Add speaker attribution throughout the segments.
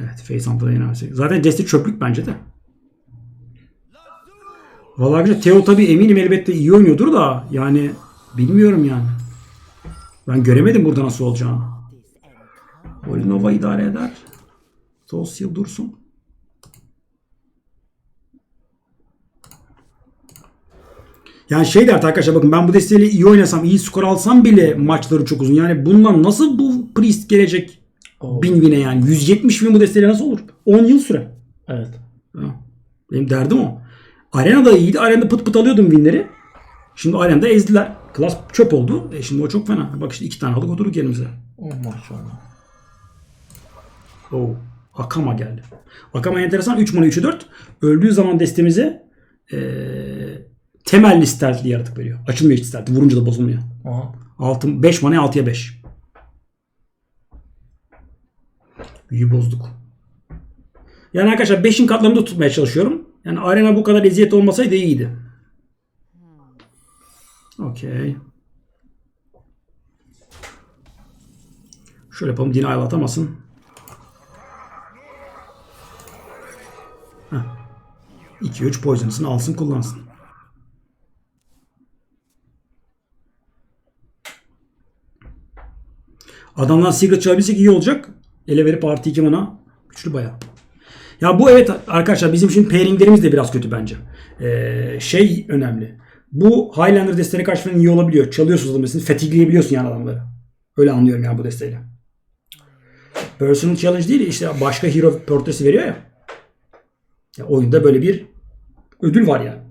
Speaker 1: Evet Face Hunter'da yenemezsek. Zaten Desti çöplük bence de. Vallahi arkadaşlar Teo tabii eminim elbette iyi oynuyordur da yani bilmiyorum yani. Ben göremedim burada nasıl olacağını. Olinova idare eder. Sosyal dursun. Yani şey der arkadaşlar bakın ben bu desteğiyle iyi oynasam, iyi skor alsam bile maçları çok uzun. Yani bundan nasıl bu Priest gelecek
Speaker 2: Oo.
Speaker 1: bin bine yani? 170 bin bu desteğiyle nasıl olur? 10 yıl süre.
Speaker 2: Evet.
Speaker 1: Ha, Benim derdim o. Arena'da iyiydi. Arena'da pıt pıt alıyordum winleri. Şimdi Arena'da ezdiler. Klas çöp oldu. E şimdi o çok fena. Bak işte iki tane aldık oturduk yerimize.
Speaker 2: Oh maşallah.
Speaker 1: Oo. Akama geldi. Akama enteresan. 3 mana 3'ü 4. Öldüğü zaman destemize eee temelli stealth'li yaratık veriyor. Açılmıyor hiç stealth. Vurunca da bozulmuyor.
Speaker 2: Aha.
Speaker 1: 6, 5 manaya 6'ya 5. İyi bozduk. Yani arkadaşlar 5'in katlarında tutmaya çalışıyorum. Yani arena bu kadar eziyet olmasaydı iyiydi. Okey. Şöyle yapalım. Dini ayılatamasın. Heh. 2-3 poison'sını alsın kullansın. Adamdan Secret çalabilsek iyi olacak. Ele verip artı 2 mana. Güçlü bayağı. Ya bu evet arkadaşlar bizim şimdi pairinglerimiz de biraz kötü bence. Ee, şey önemli. Bu Highlander desteğine karşı falan iyi olabiliyor. Çalıyorsunuz adamı. Fetigleyebiliyorsun yani adamları. Öyle anlıyorum yani bu desteğiyle. Personal challenge değil işte başka hero portresi veriyor ya. ya. Oyunda böyle bir ödül var yani.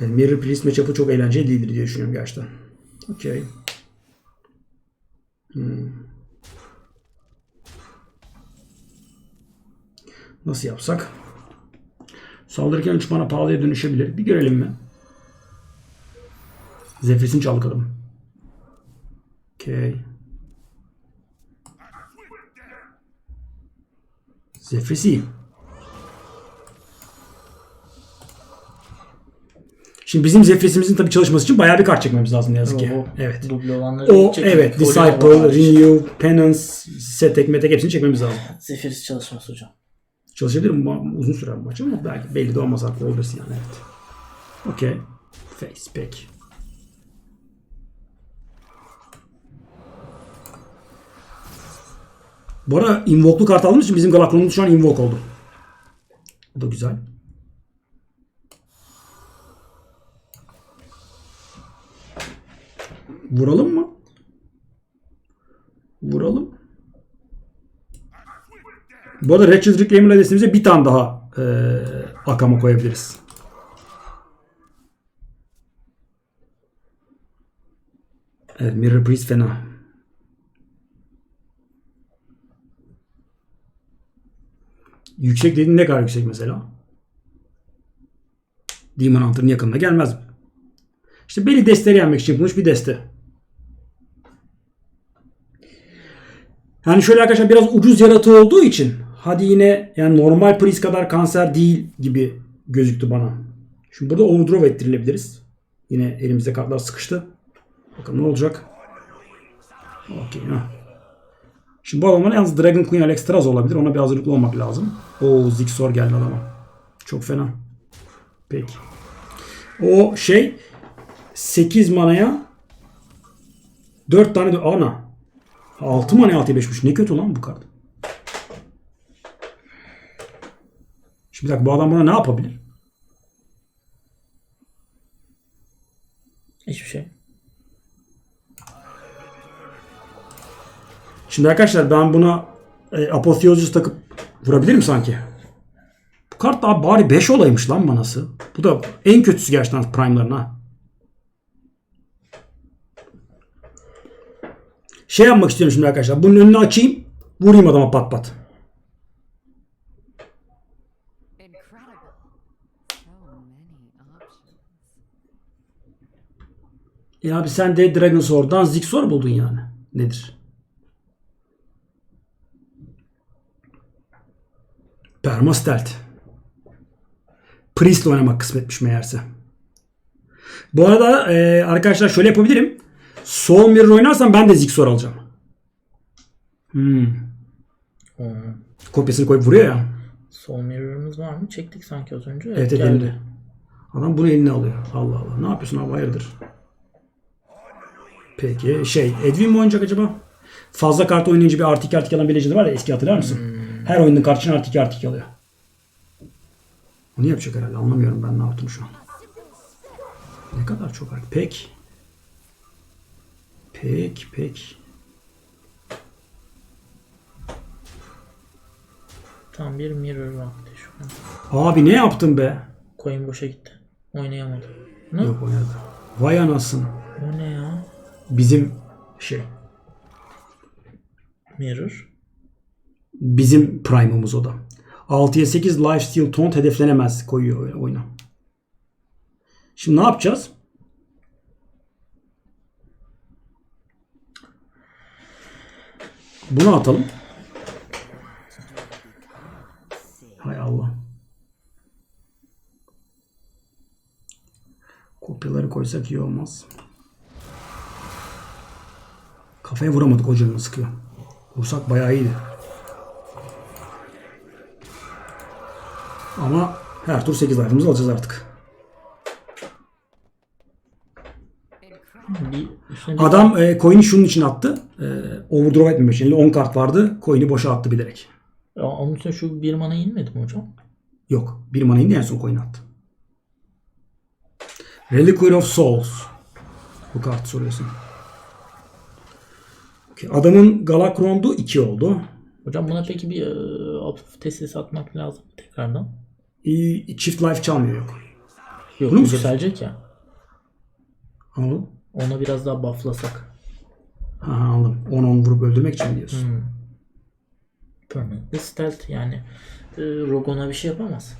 Speaker 1: Yani Mirror Priest matchup'ı çok eğlenceli değildir diye düşünüyorum gerçekten. Okey. Hmm. Nasıl yapsak? Saldırırken 3 mana pahalıya dönüşebilir. Bir görelim mi? Zephyrs'ini çalkalım. Okey. Zephyrs iyi. Şimdi bizim Zephyrs'imizin tabii çalışması için bayağı bir kart çekmemiz lazım ne yazık ki.
Speaker 2: O-
Speaker 1: Evet.
Speaker 2: Duble olanları
Speaker 1: O
Speaker 2: çekelim.
Speaker 1: evet. Disciple. Renew, Penance, Setek, Metek hepsini çekmemiz lazım.
Speaker 2: Zephyrus çalışması hocam.
Speaker 1: Çalışabilir mi? Uzun sürer bu maç ama belki belli de olmaz haklı olursun yani evet. Okey. Face pek. Bu ara Invoke'lu kart aldığımız için bizim Galakron'umuz şu an Invoke oldu. Bu da güzel. Vuralım mı? Vuralım. Bu arada Ratchet Reclaimer destemize bir tane daha e, Akama koyabiliriz. Evet Mirror Priest fena. Yüksek dediğin ne kadar yüksek mesela? Demon Hunter'ın yakınına gelmez mi? İşte belli desteleri yenmek için yapılmış bir deste. Yani şöyle arkadaşlar biraz ucuz yaratığı olduğu için hadi yine yani normal priz kadar kanser değil gibi gözüktü bana. Şimdi burada overdrive ettirilebiliriz. Yine elimizde kartlar sıkıştı. Bakalım ne olacak. Okey. Şimdi bu adamlar yalnız Dragon Queen Alexstrasza olabilir. Ona bir hazırlıklı olmak lazım. O Zigzor geldi adama. Çok fena. Peki. O şey 8 manaya 4 tane de ana. 6 mani 6'ya 5'miş. Ne kötü lan bu kart. Şimdi bir dakika bu adam bana ne yapabilir?
Speaker 2: Hiçbir şey.
Speaker 1: Şimdi arkadaşlar ben buna e, Apotheosis takıp vurabilirim sanki. Bu kart daha bari 5 olaymış lan manası. Bu da en kötüsü gerçekten prime'larına. Şey yapmak istiyorum şimdi arkadaşlar. Bunun önünü açayım. Vurayım adama pat pat. Ya abi sen de Dragon Sword'dan Zigzor buldun yani. Nedir? Perma Stealth. Priest'le oynamak kısmetmiş meğerse. Bu arada e, arkadaşlar şöyle yapabilirim. Soul Mirror oynarsam ben de Zigzor alacağım. Hmm.
Speaker 2: Oo.
Speaker 1: Kopyasını koyup vuruyor ya.
Speaker 2: Soul Mirror'ımız var mı? Çektik sanki az önce.
Speaker 1: Evet evet
Speaker 2: geldi.
Speaker 1: elinde. Adam bunu eline alıyor. Allah Allah. Ne yapıyorsun abi hayırdır? Peki şey Edwin mi oynayacak acaba? Fazla kart oynayınca bir artı 2 artı 2 alan bir Legend var ya eski hatırlar mısın? Her oyunun kartını artı 2 artı 2 alıyor. Onu yapacak herhalde. Anlamıyorum ben ne yaptım şu an. Ne kadar çok artık. Pek. Pek pek.
Speaker 2: Tam bir mirror vakti şu an.
Speaker 1: Abi ne yaptın be?
Speaker 2: Coin boşa gitti. Oynayamadım. Ne?
Speaker 1: Yok oynadı. Vay anasın.
Speaker 2: O ne ya?
Speaker 1: Bizim şey.
Speaker 2: Mirror.
Speaker 1: Bizim prime'ımız o da. 6'ya 8 lifesteal taunt hedeflenemez koyuyor oyuna. Şimdi ne yapacağız? Bunu atalım. Hay Allah. Kopyaları koysak iyi olmaz. Kafaya vuramadık o canını sıkıyor. Vursak bayağı iyiydi. Ama her tur 8 life'ımızı alacağız artık.
Speaker 3: Incredible.
Speaker 2: Bir, üstüne bir
Speaker 1: Adam e, coin'i şunun için attı. E, overdrive etmemek için. Elinde 10 kart vardı. Coin'i boşa attı bilerek.
Speaker 2: Ya, onun üstüne şu bir mana inmedi mi hocam?
Speaker 1: Yok. Bir mana indi en son coin'i attı. Reliquary of Souls. Bu kartı soruyorsun. Okey. Adamın Galakron'du 2 oldu.
Speaker 2: Hocam buna peki bir e, tesis atmak lazım tekrardan.
Speaker 1: E, çift life çalmıyor yok.
Speaker 2: Yok
Speaker 1: Bunu mu
Speaker 2: ya.
Speaker 1: Anladın?
Speaker 2: Ona biraz daha bufflasak.
Speaker 1: Ha, anladım. 10-10 vurup öldürmek için mi diyorsun.
Speaker 2: Hmm. Permanent stealth yani. E, Rogon'a bir şey yapamaz.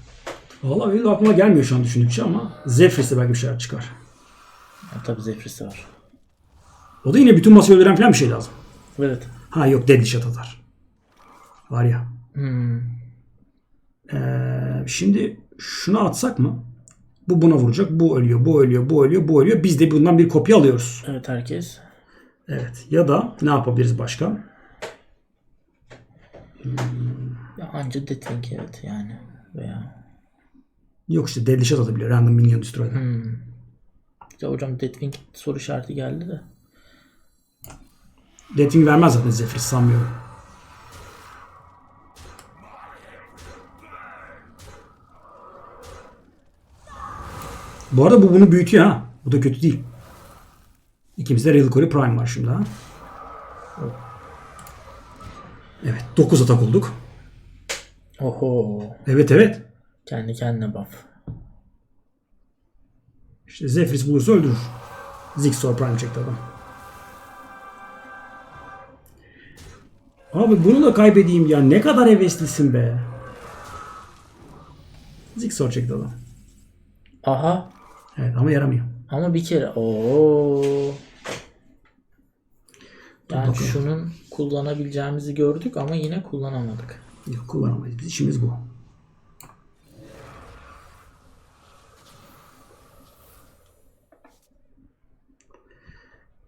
Speaker 1: Valla benim aklıma gelmiyor şu an düşündükçe ama Zephyr's'e belki bir şeyler çıkar.
Speaker 2: Ya, tabii Zephyr'si var.
Speaker 1: O da yine bütün masayı öldüren falan bir şey lazım.
Speaker 2: Evet.
Speaker 1: Ha yok Deadly Shot atar. Var ya.
Speaker 2: Hmm.
Speaker 1: Ee, şimdi şunu atsak mı? Bu buna vuracak. Bu ölüyor. Bu ölüyor. Bu ölüyor. Bu ölüyor. Biz de bundan bir kopya alıyoruz.
Speaker 2: Evet herkes.
Speaker 1: Evet. Ya da ne yapabiliriz başka?
Speaker 2: Ya anca Deathwing evet yani. Veya
Speaker 1: Yok işte Deadly Shot atabiliyor. Random Minion Destroy'dan.
Speaker 2: Hmm. Ya hocam Deathwing soru işareti geldi de.
Speaker 1: Deathwing vermez zaten Zephyr sanmıyorum. Bu arada bu bunu büyütüyor ha. Bu da kötü değil. İkimizde Reliquary Prime var şimdi ha. Evet 9 atak olduk.
Speaker 2: Oho.
Speaker 1: Evet evet.
Speaker 2: Kendi kendine buff.
Speaker 1: İşte Zephyrs bulursa öldürür. Zigzor Prime çekti adam. Abi bunu da kaybedeyim ya. Ne kadar heveslisin be. Zigzor çekti adam.
Speaker 2: Aha.
Speaker 1: Evet ama yaramıyor.
Speaker 2: Ama bir kere. Oo. Yani
Speaker 1: bakalım.
Speaker 2: şunun kullanabileceğimizi gördük ama yine kullanamadık.
Speaker 1: Yok kullanamayız. Biz işimiz bu.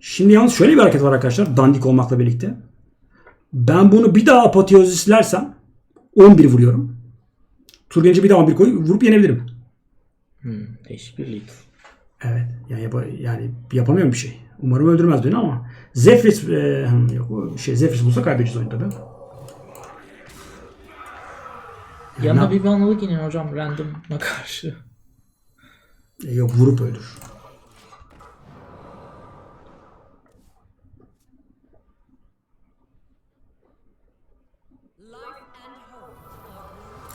Speaker 1: Şimdi yalnız şöyle bir hareket var arkadaşlar. Dandik olmakla birlikte. Ben bunu bir daha apoteozislersem 11 vuruyorum. Tur gelince bir daha 11 koy vurup yenebilirim.
Speaker 2: Hmm, değişik bir.
Speaker 1: Evet. Yani, yapa- yani yapamıyorum bir şey. Umarım öldürmez beni ama Zephyrs e, yok şey Zephyrs bulsa kaybedeceğiz oyunu tabii.
Speaker 2: Yanına bir banalık inin hocam random'a karşı.
Speaker 1: E, yok vurup öldür.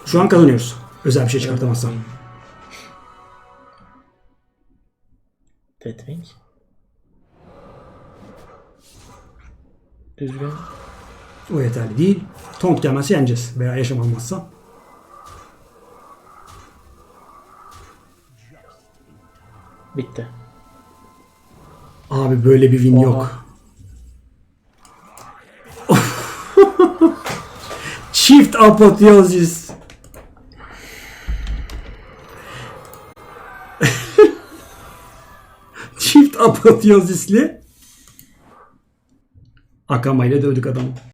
Speaker 1: Şu an kazanıyoruz. Özel bir şey çıkartamazsam.
Speaker 2: Deathwing. Düzgün.
Speaker 1: O yeterli değil. Taunt gelmezse yeneceğiz. Veya yaşam olmazsa.
Speaker 2: Bitti.
Speaker 1: Abi böyle bir win
Speaker 2: Oha.
Speaker 1: yok. Çift apoteozis. Apoteozisli. Akama ile dövdük adamı.